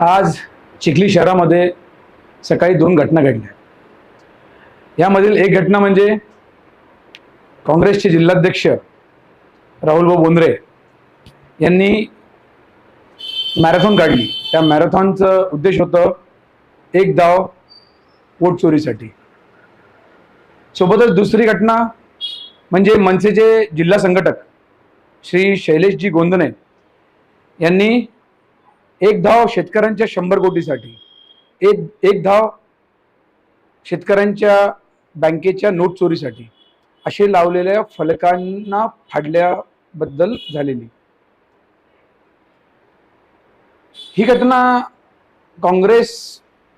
आज चिखली शहरामध्ये सकाळी दोन घटना घडल्या. यामधील एक घटना म्हणजे काँग्रेसचे जिल्हाध्यक्ष राहुलभाऊ बोंद्रे यांनी मॅरेथॉन काढली. त्या मॅरेथॉनचं उद्देश होतं एक धाव वोट चोरीसाठी. सोबतच दुसरी घटना म्हणजे मनसेचे जिल्हा संघटक श्री शैलेशजी गोंदणे यांनी एक धाव शेतकऱ्यांच्या शंभर कोटीसाठी. एक एक धाव शेतकऱ्यांच्या बँकेच्या नोट चोरीसाठी. असे लावलेल्या फलकांना फाडल्याबद्दल झालेली. ही घटना काँग्रेस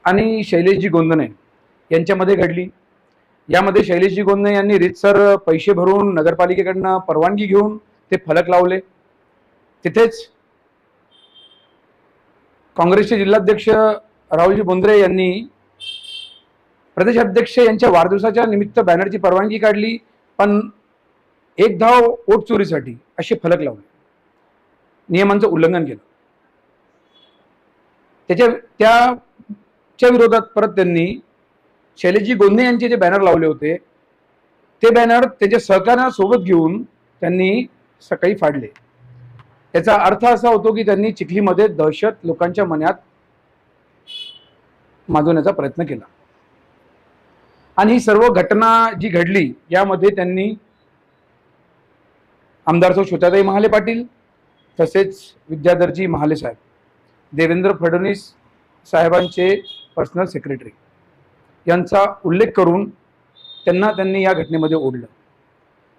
आणि शैलेशजी गोंदणे यांच्यामध्ये घडली. यामध्ये शैलेशजी गोंदणे यांनी रीतसर पैसे भरून नगरपालिकेकडनं परवानगी घेऊन ते फलक लावले. तिथेच काँग्रेसचे जिल्हाध्यक्ष राहुलजी बोंद्रे यांनी प्रदेश अध्यक्ष यांच्या वाढदिवसाच्या निमित्त बॅनरची परवानगी काढली पण एक धाव वोट चोरीसाठी असे फलक लावले. नियमांचं उल्लंघन केलं. त्याच्या त्याच्या विरोधात परत त्यांनी शैलेशजी गोंधे यांचे जे बॅनर लावले होते ते बॅनर त्यांच्या सहकार्यासोबत घेऊन त्यांनी सकाळी फाडले. याचा अर्थ असा होतो की त्यांनी चिखलीमध्ये दहशत लोकांच्या मनात माजवण्याचा प्रयत्न केला. आणि ही सर्व घटना जी घडली यामध्ये त्यांनी आमदार सौ श्वेताताई महाले पाटील तसेच विद्याधरजी महाले साहेब देवेंद्र फडणवीस साहेबांचे पर्सनल सेक्रेटरी यांचा उल्लेख करून त्यांना त्यांनी या घटनेमध्ये ओढलं.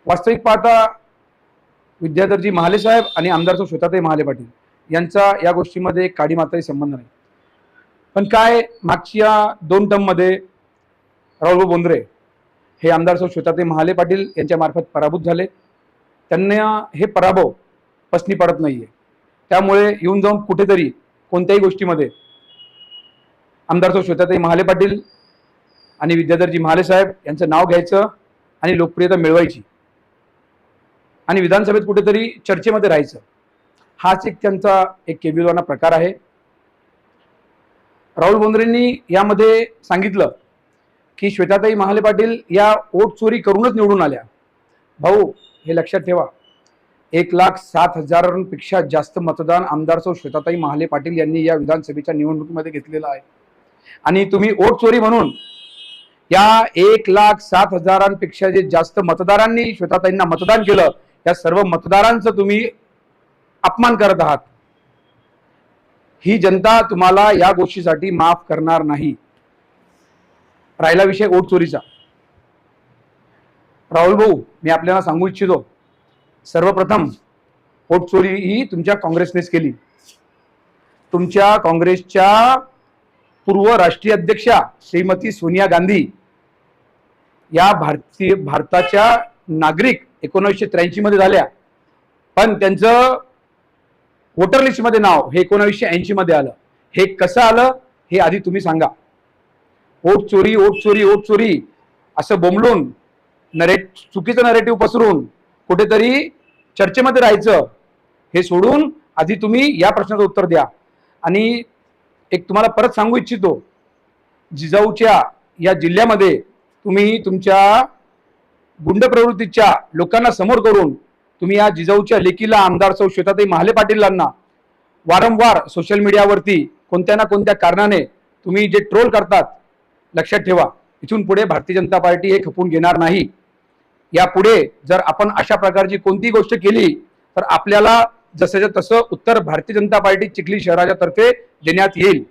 वास्तविक पाहता विद्याधरजी महाले साहेब आणि आमदार सौ श्वेताताई महाले पाटील यांचा या गोष्टीमध्ये काडी मात्राही संबंध नाही. पण काय मागच्या दोन टर्ममध्ये राहुलभाऊ बोंद्रे हे आमदार सौ श्वेताताई महाले पाटील यांच्यामार्फत पराभूत झाले. त्यांना हे पराभव पसनी पडत नाहीये. त्यामुळे येऊन जाऊन कुठेतरी कोणत्याही गोष्टीमध्ये आमदार सौ श्वेताताई महाले पाटील आणि विद्याधरजी महाले साहेब यांचं नाव घ्यायचं आणि लोकप्रियता मिळवायची. आणि विधानसभेत कुठेतरी चर्चेमध्ये राहायचं. हाच एक त्यांचा एक केबिलवाना प्रकार आहे. राहुल बोंद्रेंनी यामध्ये सांगितलं की श्वेताताई महाले पाटील या वोट चोरी करूनच निवडून आल्या. भाऊ हे लक्षात ठेवा. एक लाख सात हजारांपेक्षा जास्त मतदान आमदार सौ श्वेताताई महाले पाटील यांनी या विधानसभेच्या निवडणुकीमध्ये घेतलेलं आहे. आणि तुम्ही वोट चोरी म्हणून या एक लाख सात हजारांपेक्षा जे जास्त मतदारांनी श्वेताताईंना मतदान केलं या सर्व मतदारांचं तुम्ही अपमान करत आहात. ही जनता तुम्हाला या गोष्टीसाठी माफ करणार नाही. राहिला विषय ओट चोरीचा. राहुल भाऊ मी आपल्याला सांगू इच्छितो सर्वप्रथम ओट चोरी ही तुमच्या काँग्रेसनेच केली. तुमच्या काँग्रेसच्या पूर्व राष्ट्रीय अध्यक्षा श्रीमती सोनिया गांधी या भारतीय भारताच्या नागरिक एकोणीसशे त्र्याऐंशीमध्ये झाल्या. पण त्यांचं वोटर लिस्टमध्ये नाव हे एकोणावीसशे ऐंशीमध्ये आलं. हे कसं आलं? हे आधी तुम्ही सांगा. ओट चोरी ओट चोरी ओट चोरी असं बोंबलून नरेट चुकीचं नरेटिव्ह पसरून कुठेतरी चर्चेमध्ये राहायचं हे सोडून आधी तुम्ही या प्रश्नाचं उत्तर द्या. आणि एक तुम्हाला परत सांगू इच्छितो जिजाऊच्या या जिल्ह्यामध्ये तुम्ही तुमच्या गुंड प्रवृत्तीच्या लोकांना समोर करून तुम्ही या जिजाऊच्या लेकीला आमदार सौ श्वेताताई महाले पाटीलांना वारंवार सोशल मीडियावरती कोणत्या ना कोणत्या कारणाने तुम्ही जे ट्रोल करतात लक्षात ठेवा. इथून पुढे भारतीय जनता पार्टी हे खपून घेणार नाही. यापुढे जर आपण अशा प्रकारची कोणतीही गोष्ट केली तर आपल्याला जसंच्या तसं उत्तर भारतीय जनता पार्टी चिखली शहराच्या तर्फे देण्यात येईल.